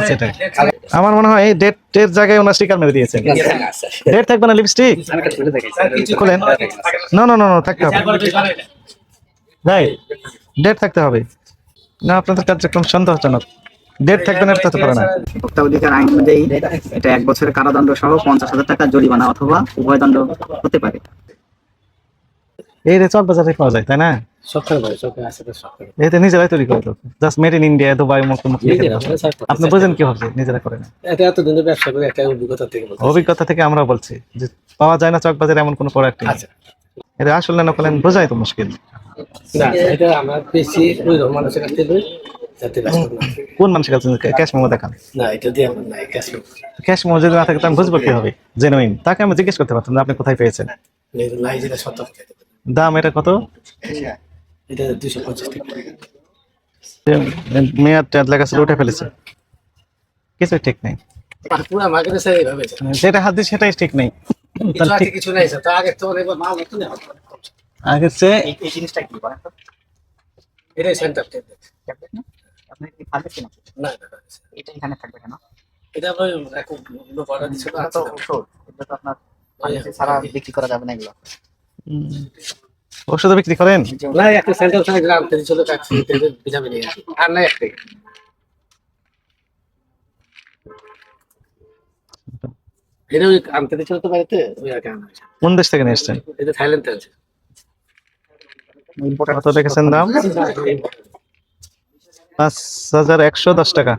আছে এটা আমার মনে হয় ডেট এর জায়গায় ওনার স্টিকার মেরে দিয়েছেন। ডেট থাকবে না লিপস্টিক খুলেন না না না না থাকতে হবে। রাই ডেট থাকতে হবে। না আপনাদের কার্যক্রম সন্দেহজনক। ডেট থাকবে না এটা পারে না। ভোক্তা অধিকার আইন অনুযায়ী এটা এক বছরের কারাদণ্ড সহ পঞ্চাশ হাজার টাকা জরিমানা অথবা উভয় দণ্ড হতে পারে। এই রে চক বাজারে পাওয়া যায় তাই না? এতে নিজেরাই তৈরি করে তো just made in India Dubai মুক্ত মুক্ত আপনি বোঝেন কি ভাবছে নিজেরা করেন এটা এতদিন ধরে ব্যবসা করে একটা অভিজ্ঞতা থেকে অভিজ্ঞতা থেকে আমরা বলছি যে পাওয়া যায় না চক বাজারে এমন কোনো প্রোডাক্ট আচ্ছা। এটা আসলে না বোঝাই তো মুশকিল। না এটা আমরা বেশি ওই মানুষের কাছ থেকে লই, যাতে ব্যস্ত না থাকে। কোন মানুষের কাছে ক্যাশ মেমো দেখান। না এটা দিয়ে আমার নাই ক্যাশ ক্যাশ মেমো যদি না থাকে আমি বুঝব কি হবে? জেনুইন তাকে আমি জিজ্ঞেস করতে পারতাম আপনি কোথায় পেয়েছেন। দাম এটা কত? এটা দুশো পঞ্চাশ টাকা। মেয়াদ টেয়াদ লেখা ছিল উঠে ফেলেছে। কিছু ঠিক নেই। আছে। যেটা হাত দিয়ে সেটাই ঠিক নেই। কিছু তাহলে কিছু নাই স্যার। তো আগে তো অনেক মাল হতো না। আগে চেয়ে এই জিনিসটা কি বলেন এটাই সেন্টার ট্যাবলেট আপনি কি ফার্মেসি না না না না, এটা এখানে থাকবে কেন? এটা এখন তো ওষুধ। এটা তো আপনার ফার্মেসি বিক্রি করা যাবে না এগুলো। ওষুধ বিক্রি করেন? না একটা গ্রাম থেকে ছিল কাছে ভিটামিন আর না একটাই এটা ওই আনতে দিচ্ছিল তো বাড়িতে ওই আর কি আনা হয়েছে। কোন দেশ থেকে নিয়ে এসছেন? এটা থাইল্যান্ড থেকে কত দেখেছেন দাম? পাঁচ হাজার একশো দশ টাকা।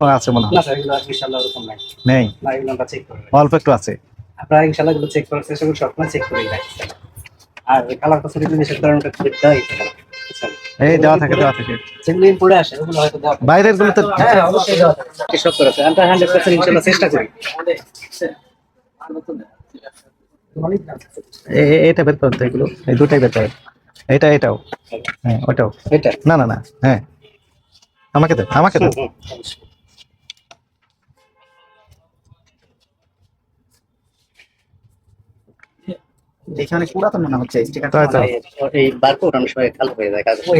আছে মনে নাই। অল্প একটু আছে। আপনারা ইনশাআল্লাহ এগুলো চেক করার চেষ্টা করুন সবসময় চেক রাখবেন আর কালার কসমেটিক যদি নিষেধ করার একটা খুব দেয় এই দেওয়া থাকে দেওয়া থাকে। যেগুলো ইম্পোর্টে আসে ওগুলো হয়তো দেওয়া বাইরেরগুলো তো হ্যাঁ হ্যাঁ, অবশ্যই দেওয়া থাকে। সব করে আছে আমরা ইনশাআল্লাহ চেষ্টা করি। এটা বের করতে এগুলো। এই দুটাই বের করে। এটা এটাও। হ্যাঁ। ওটাও। এটা? না না না। হ্যাঁ। আমাকে দে আমাকে দে। দেখে অনেক পুরাতন মনে হচ্ছে স্টিকার এই বারকোড অনেক সময় কালো হয়ে যায় ওই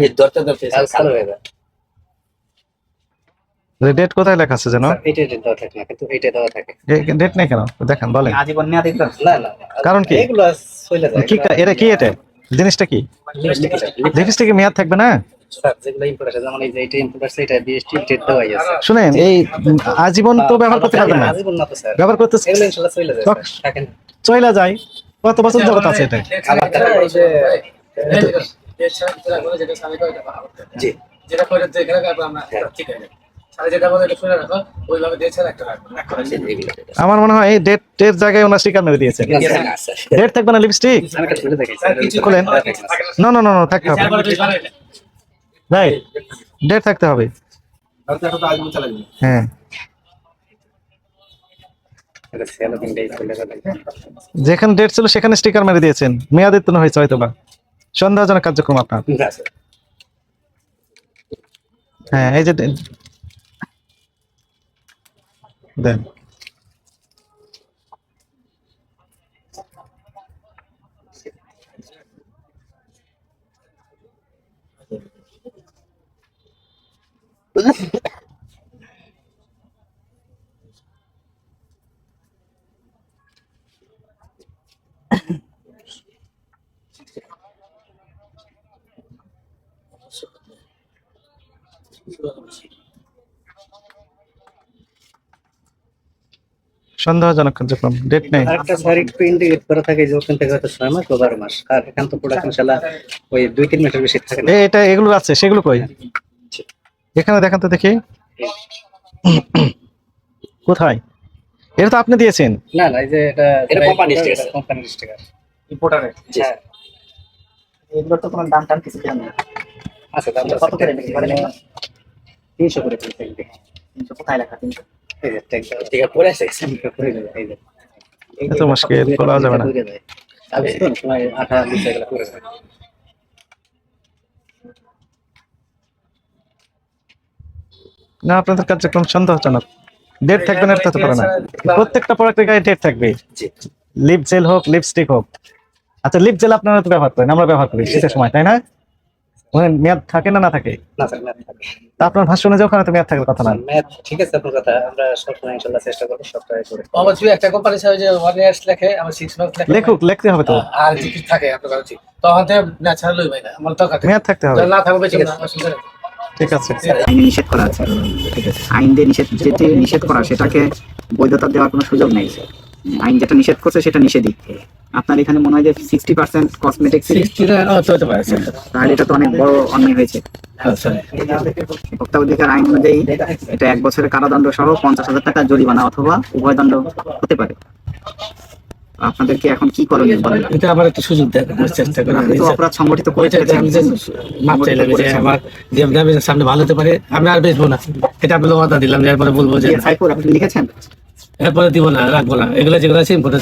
কালো হয়ে যায়। ডেট কোথায় লেখা আছে যেন? এটা এটা দেওয়া থাকে না কিন্তু এটা দেওয়া থাকে। ডেট নেই কেন? দেখান বলেন। আজীবন নেওয়া দেখবেন না না কারণ কি? এগুলো চলে যায়। কি এটা কি এটা? জিনিসটা কি? মেয়াদ থাকবে না? যেগুলো ইম্পোর্ট আছে যেমন এই যে এটা ইম্পোর্ট আছে এটা বিএসটি ডেট দেওয়াই আছে। শুনেন এই আজীবন তো ব্যবহার করতে পারবেন না। আজীবন না তো স্যার ব্যবহার করতে চলে যায়। কত বছর যাবত আছে এটা জি যেটা করে তো রাখব আমরা ঠিক আছে মনে হয় এই ডেট এর জায়গায় ওনার স্টিকার মেরে দিয়েছেন ডেট থাকবে না লিপস্টিক খুলেন। না। না না থাকতে হবে। রাইট ডেট থাকতে হবে হ্যাঁ এটা সেল দিনটাই চলে গেল যেখানে ডেট ছিল সেখানে স্টিকার মেরে দিয়েছেন। মেয়াদের মেয়াদিত্ব হয়েছে হয়তো বা সন্দেহজনক কার্যক্রম আপনার। হ্যাঁ এই যে দেন। সন্দেহজনক কার্যক্রম ডেট নাই। একটা শারীরিক প্রিন্ট এড করা থাকে যে ওখানে থেকে হয়তো ছয় মাস বা বারো মাস। আর এখান তো প্রোডাক্ট ইনশাল্লাহ ওই দুই তিন মিটার বেশি থাকে না। এটা এগুলো আছে সেগুলো কই? এখানে দেখান তো দেখি। কোথায়? এটা তো আপনি দিয়েছেন। না না এই যে এটা এটা company sticker company sticker importer জি। হ্যাঁ। এগুলো তো কোনো দাম টান কিছু দেন না। আচ্ছা দাম কত করে নেবেন মানে 300 করে বিক্রি 300 কোথায় লেখা? 300 এত মুশকিল, এটা যাবে না। না আপনাদের কার্যক্রম সন্দেহজনক ডেট থাকবে না এটা তো পারে না। প্রত্যেকটা প্রোডাক্টের গায়ে ডেট থাকবে। লিপ জেল হোক লিপস্টিক হোক। আচ্ছা লিপ জেল আপনারা তো ব্যবহার করেন আমরা ব্যবহার করি শীতের সময় তাই না? মানে মেয়াদ থাকে না না থাকে? না স্যার ম্যাথ থাকে। তা আপনার ভাষ্য অনুযায়ী ওখানে তো মেয়াদ থাকার কথা না? ম্যাথ ঠিক আছে আপনার কথা। আমরা সবসময় ইনশাল্লাহ চেষ্টা করব সপ্তাহে করে। অবশ্যই একটা কোম্পানি যে ওয়ান ইয়ার্স লেখে আমার সিক্স মান্থ লেখে। লেখুক লিখতে হবে তো। আর যে কিছু থাকে আপনার থেকে ন্যাচারাল ভাই না আমার তো মেয়াদ থাকতে হবে। না থাকবে অসুবিধা নেই। ঠিক আছে। আইনে নিষেধ করা আছে। ঠিক আছে। আইন দিয়ে নিষেধ যেটি নিষেধ করা সেটাকে বৈধতা দেওয়ার কোনো সুযোগ নেই। আইন যেটা নিষেধ করছে সেটা নিষেধই। আপনার এখানে মনে হয় যে সিক্সটি পার্সেন্ট কসমেটিক্স তাহলে এটা তো অনেক বড় অন্যায় হয়েছে। ভোক্তা অধিকার আইন অনুযায়ী এটা এক বছরের কারাদণ্ড সহ পঞ্চাশ হাজার টাকা জরিমানা অথবা উভয় দণ্ড হতে পারে। আপনাদের কি এখন কি করণীয় বলেন? এটা আবার একটু সুযোগ দেয় চেষ্টা আপনি তো অপরাধ সংগঠিত করে আমি যে মাপ চাইলাম যে আমার সামনে ভালো হতে পারে আমি আর বেচবো না। এটা আপনাকে কথা দিলাম এরপরে বলব যে সাইফুর আপনি লিখেছেন? এরপরে দিব না রাখব না। এগুলো যেগুলো আছে ইম্পর্টেন্ট